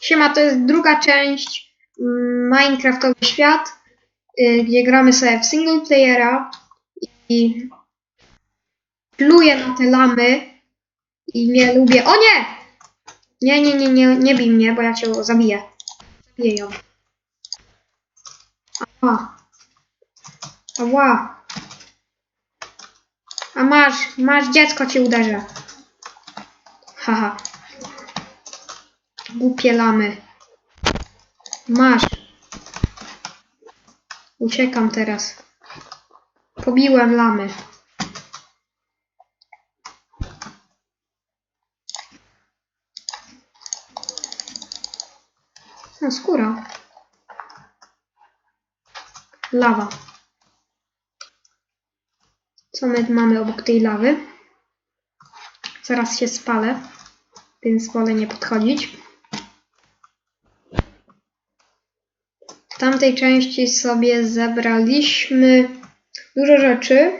Siema, to jest druga część mm, Minecraftowy świat, y, gdzie gramy sobie w single playera i pluję na te lamy i nie lubię. O nie! Nie, nie, nie, nie, nie bij mnie, bo ja cię zabiję. Zabiję ją. Ała. Ała. A masz, masz dziecko cię uderzę. Haha. Głupie lamy. Masz. Uciekam teraz. Pobiłem lamy. No, skóra. Lawa. Co my mamy obok tej lawy? Zaraz się spalę, więc wolę nie podchodzić. Tamtej części sobie zebraliśmy dużo rzeczy.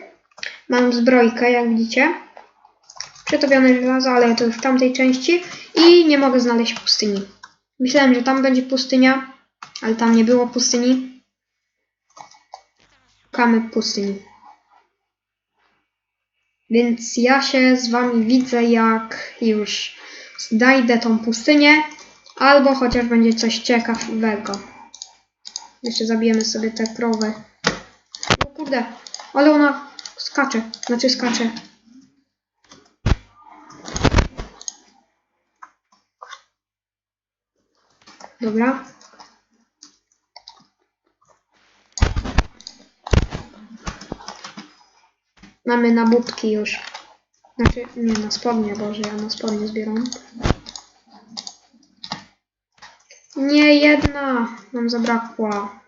Mam zbrojkę, jak widzicie. Przetopione żelazo, ale to już w tamtej części. I nie mogę znaleźć pustyni. Myślałem, że tam będzie pustynia, ale tam nie było pustyni. Szukamy pustyni. Więc ja się z wami widzę, jak już znajdę tą pustynię, albo chociaż będzie coś ciekawego. Jeszcze zabijemy sobie tę krowę. O kurde, ale ona skacze, znaczy skacze. Dobra. Mamy na budki już. Znaczy, nie, na spodnie, Boże, ja na spodnie zbieram. Nie, jedna nam zabrakła.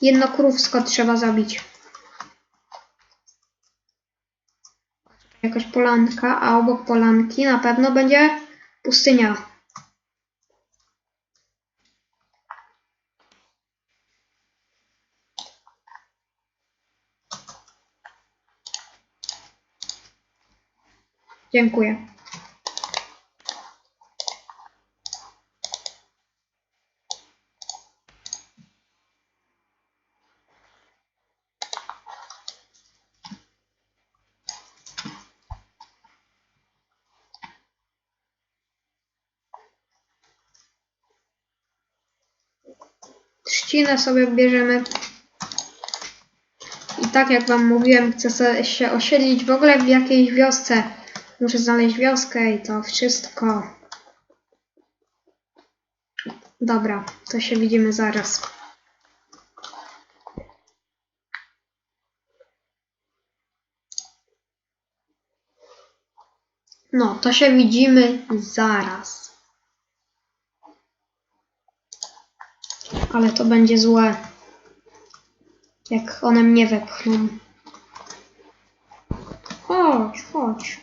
Jedno krówsko trzeba zabić. Jakaś polanka, a obok polanki na pewno będzie pustynia. Dziękuję. Trzcinę sobie bierzemy. I tak jak wam mówiłem, chcę się osiedlić w ogóle w jakiejś wiosce. Muszę znaleźć wioskę i to wszystko. Dobra, to się widzimy zaraz. No, to się widzimy zaraz. Ale to będzie złe. Jak one mnie wepchną. Chodź, chodź.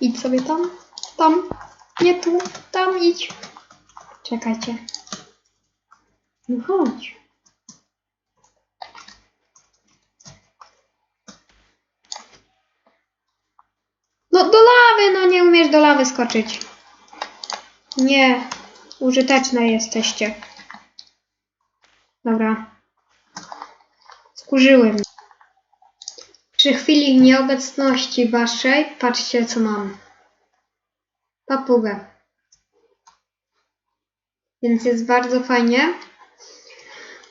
Idź sobie tam, tam, nie tu, tam idź. Czekajcie. No chodź. No do lawy, no nie umiesz do lawy skoczyć. Nie, użyteczne jesteście. Dobra. Skurzyły mnie. Przy chwili nieobecności waszej, patrzcie co mam. Papugę. Więc jest bardzo fajnie.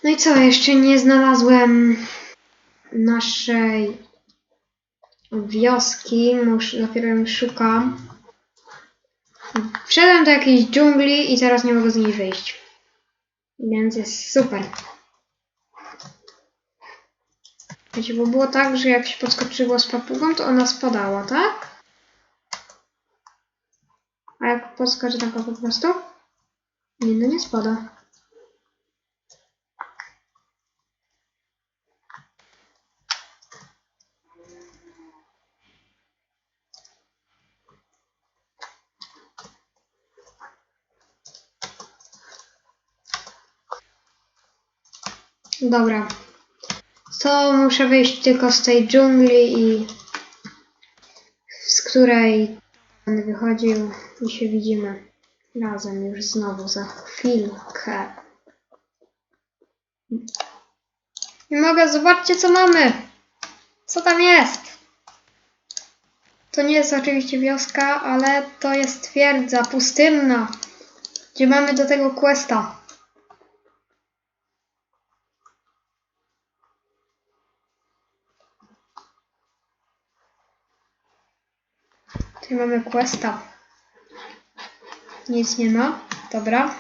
No i co, jeszcze nie znalazłem naszej wioski. Muszę, dopiero ją szukam. Wszedłem do jakiejś dżungli i teraz nie mogę z niej wyjść. Więc jest super. Wiecie, bo było tak, że jak się podskoczyło z papugą, to ona spadała, tak? A jak podskoczy taka po prostu? Nie, no nie spada. Dobra. To muszę wyjść tylko z tej dżungli i której on wychodził i się widzimy razem już znowu za chwilkę. Nie mogę, zobaczcie co mamy! Co tam jest? To nie jest oczywiście wioska, ale to jest twierdza pustynna, gdzie mamy do tego questa. Tutaj mamy questa. Nic nie ma. Dobra.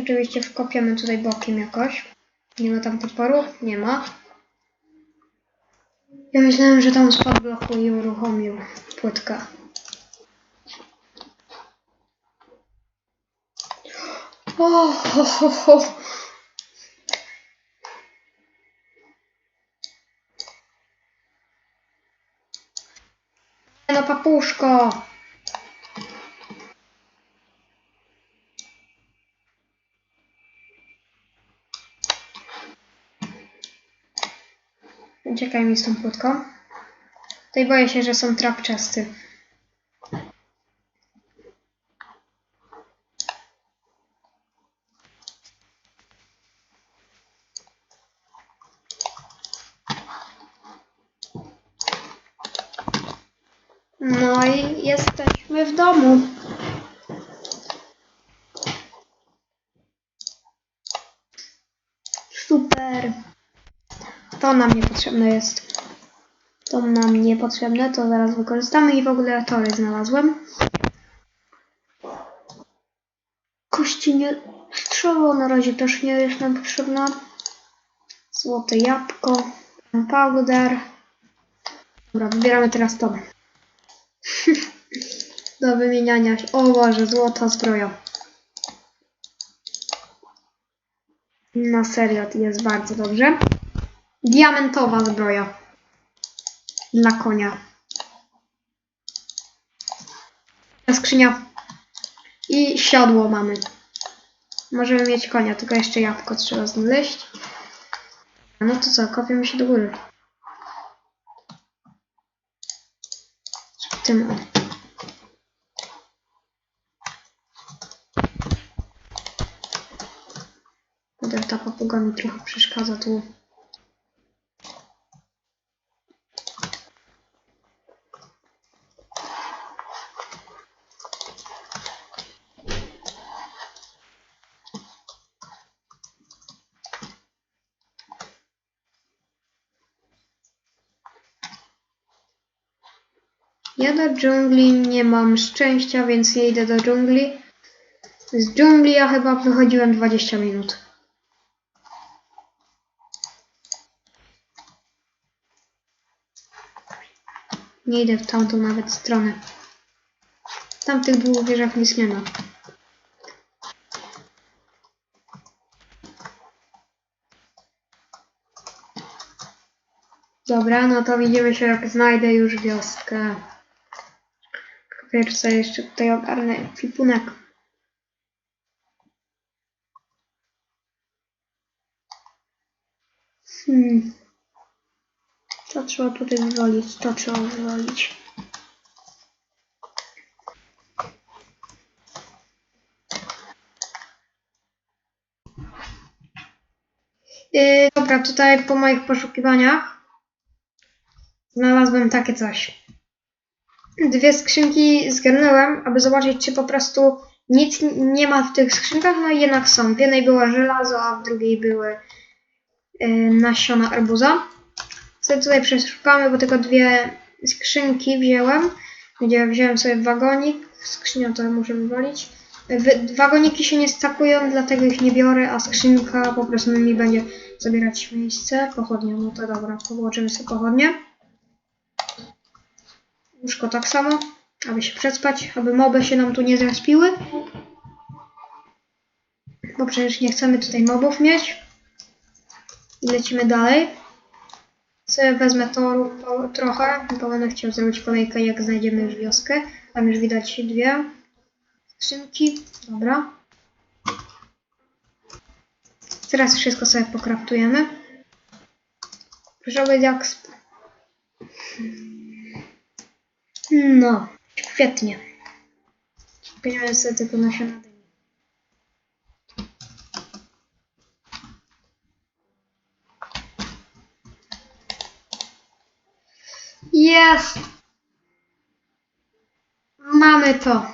Oczywiście wkopiemy tutaj bokiem jakoś. Nie ma tam toporu? Nie ma. Ja myślałem, że tam spadł bloku i uruchomił płytkę. O. Papuszko! Uciekaj mi z tą płytką. Tutaj boję się, że są trapczasty. No i jesteśmy w domu. Super. To nam niepotrzebne jest. To nam niepotrzebne, to zaraz wykorzystamy i w ogóle tory znalazłem. Kości nie... Strzało na razie też nie jest nam potrzebna. Złote jabłko. Powder. Dobra, wybieramy teraz to. Do wymieniania się. O Boże, złota zbroja. Na serio, jest bardzo dobrze. Diamentowa zbroja. Dla konia. Skrzynia. I siodło mamy. Możemy mieć konia, tylko jeszcze jabłko trzeba znaleźć. No to co, kopiemy się do góry. O. Kurde, ta papuga mi trochę przeszkadza tu. Ja do dżungli nie mam szczęścia, więc nie idę do dżungli. Z dżungli ja chyba wychodziłem 20 minut. Nie idę w tamtą nawet stronę. W tamtych dwóch wieżach nic nie ma. Dobra, no to widzimy się jak znajdę już wioskę. Pierwsze jeszcze tutaj ogarnę kwipunek. Hmm. Co trzeba tutaj wywalić? To trzeba wywalić. Yy, dobra, tutaj po moich poszukiwaniach znalazłem takie coś. Dwie skrzynki zgarnąłem, aby zobaczyć, czy po prostu nic nie ma w tych skrzynkach, no i jednak są. W jednej było żelazo, a w drugiej były yy, nasiona arbuza. Sobie tutaj przeszukamy, bo tylko dwie skrzynki wziąłem, gdzie wziąłem sobie wagonik. Skrzynię to muszę wywalić. Wy- Wagoniki się nie stakują, dlatego ich nie biorę, a skrzynka po prostu mi będzie zabierać miejsce. Pochodnie, no to dobra, położymy sobie pochodnie. Łóżko tak samo, aby się przespać, aby moby się nam tu nie zrespiły. Bo przecież nie chcemy tutaj mobów mieć. I lecimy dalej. Sobie wezmę po, trochę, bo będę chciał zrobić kolejkę, jak znajdziemy już wioskę. Tam już widać dwie skrzynki. Dobra. Teraz wszystko sobie pokraftujemy. Proszę jak No, świetnie. Będziemy sobie tylko nasiona dyni. Jest! Mamy to.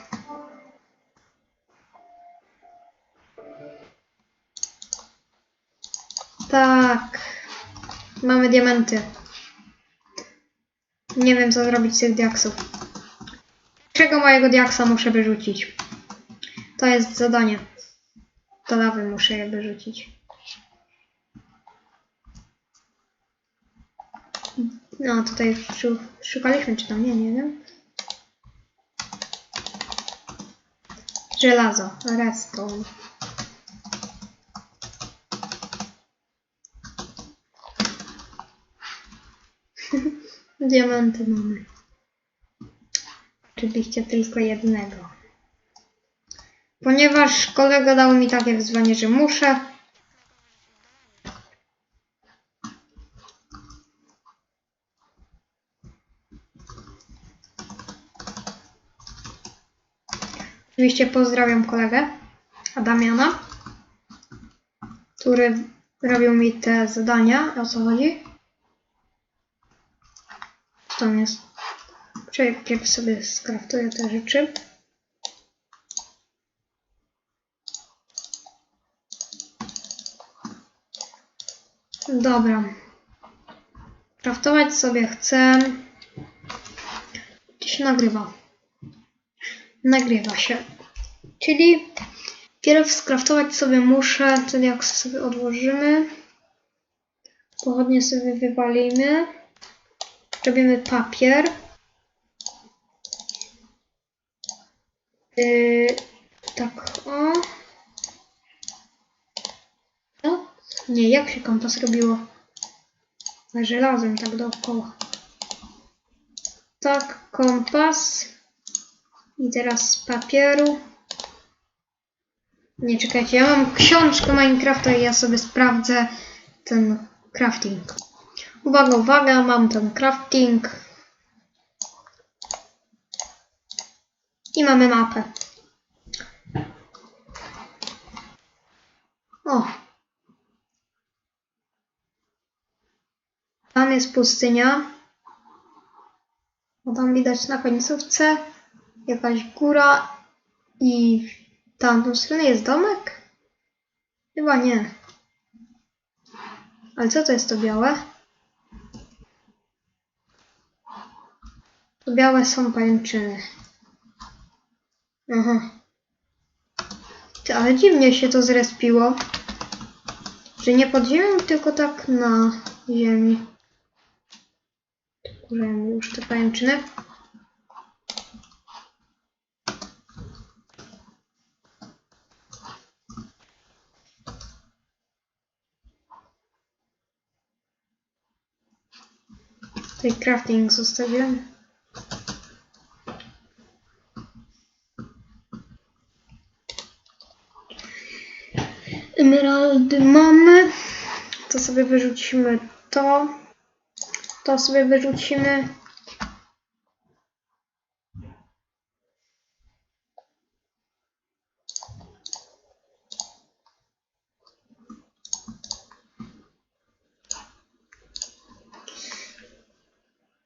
Tak. Mamy diamenty. Nie wiem co zrobić z tych diaksów. Czego mojego diaksa muszę wyrzucić? To jest zadanie. Do lawy muszę je wyrzucić. No, tutaj szu- szukaliśmy, czy tam nie, nie wiem. Żelazo, redstone. Diamenty mamy. Oczywiście tylko jednego. Ponieważ kolega dał mi takie wyzwanie, że muszę. Oczywiście pozdrawiam kolegę Adamiana, który robił mi te zadania. O co chodzi? Tam jest? Czekaj, Pierw sobie skraftuję te rzeczy. Dobra. Kraftować sobie chcę. Gdzie się nagrywa? Nagrywa się. Czyli pierw skraftować sobie muszę, wtedy jak sobie odłożymy. Pochodnie sobie wywalimy. Robimy papier. Yy, tak, o. No, nie, jak się kompas robiło? Żelazem, tak dookoła. Tak, kompas. I teraz z papieru. Nie, czekajcie, ja mam książkę Minecrafta i ja sobie sprawdzę ten crafting. Uwaga, uwaga, mam ten crafting. I mamy mapę. O. Tam jest pustynia. O, tam widać na końcówce jakaś góra i w tamtą stronę jest domek? Chyba nie. Ale co to jest to białe? Białe są pajęczyny. Aha. Ty, ale dziwnie się to zrespiło. Że nie pod ziemią, tylko tak na ziemi. Użyłem już te pajęczyny. Tutaj crafting zostawiłem. Emeraldy mamy. To sobie wyrzucimy to. To sobie wyrzucimy.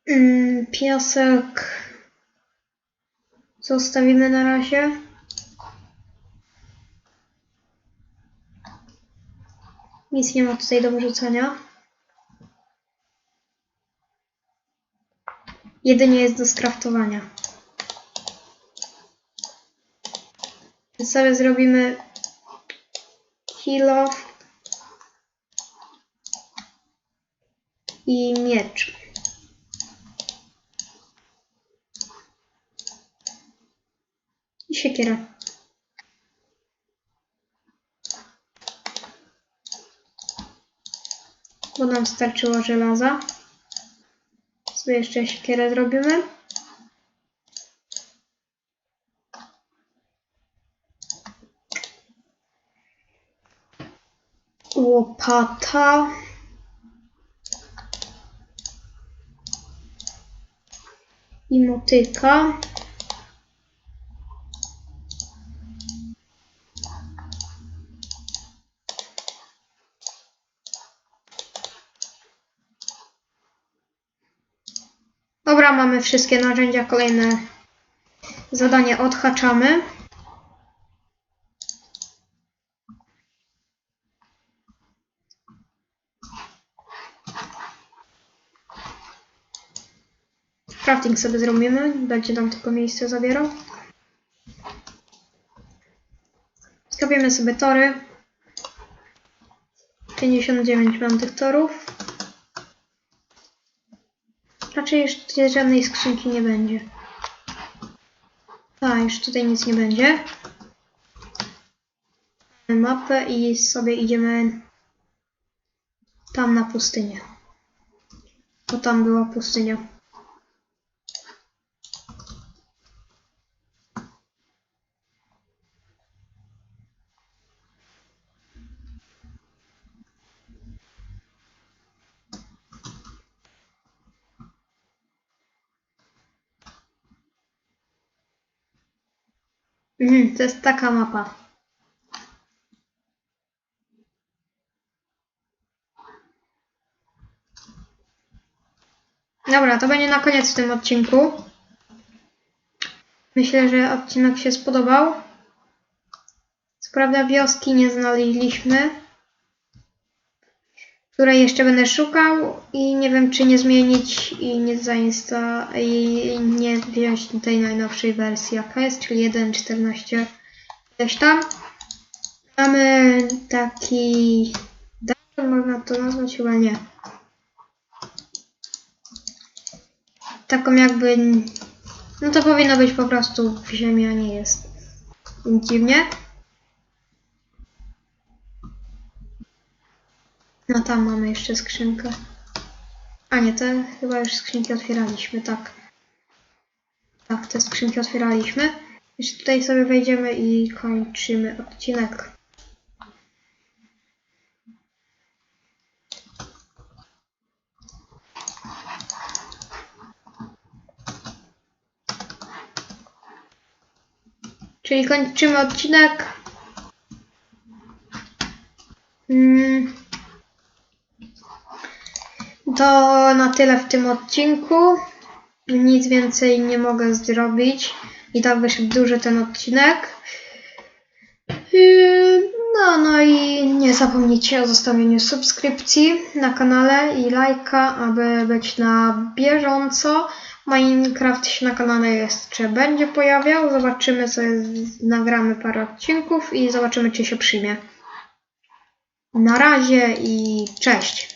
Mm, piasek zostawimy na razie. Nic nie ma tutaj do wyrzucenia. Jedynie jest do skraftowania. Więc sobie zrobimy kilo i miecz. I siekiera. Bo nam starczyło żelaza. Sobie jeszcze siekierę zrobimy. Łopata. i motyka. Dobra, mamy wszystkie narzędzia. Kolejne zadanie odhaczamy. Crafting sobie zrobimy, będzie nam tylko miejsce zabierał. Skopiemy sobie tory. 59 mam tych torów. Raczej tutaj żadnej skrzynki nie będzie. A, już tutaj nic nie będzie. Mamy mapę i sobie idziemy tam na pustynię. Bo tam była pustynia. Mhm, to jest taka mapa. Dobra, to będzie na koniec w tym odcinku. Myślę, że odcinek się spodobał. Co prawda wioski nie znaleźliśmy, której jeszcze będę szukał i nie wiem czy nie zmienić i nie zainsta i nie wziąć tej najnowszej wersji jaka jest, czyli 1.14 gdzieś tam. Mamy taki dungeon, można to nazwać chyba nie. Taką jakby no to powinno być po prostu w ziemi, a nie jest. Dziwnie. No tam mamy jeszcze skrzynkę. A nie, te chyba już skrzynki otwieraliśmy, tak. Tak, te skrzynki otwieraliśmy. Jeszcze tutaj sobie wejdziemy i kończymy odcinek. Czyli kończymy odcinek. Mm. To na tyle w tym odcinku. Nic więcej nie mogę zrobić. I tak wyszedł duży ten odcinek. Yy, No, no i nie zapomnijcie o zostawieniu subskrypcji na kanale i lajka, aby być na bieżąco. Minecraft się na kanale jeszcze będzie pojawiał. Zobaczymy, co jest, nagramy parę odcinków i zobaczymy, czy się przyjmie. Na razie i cześć.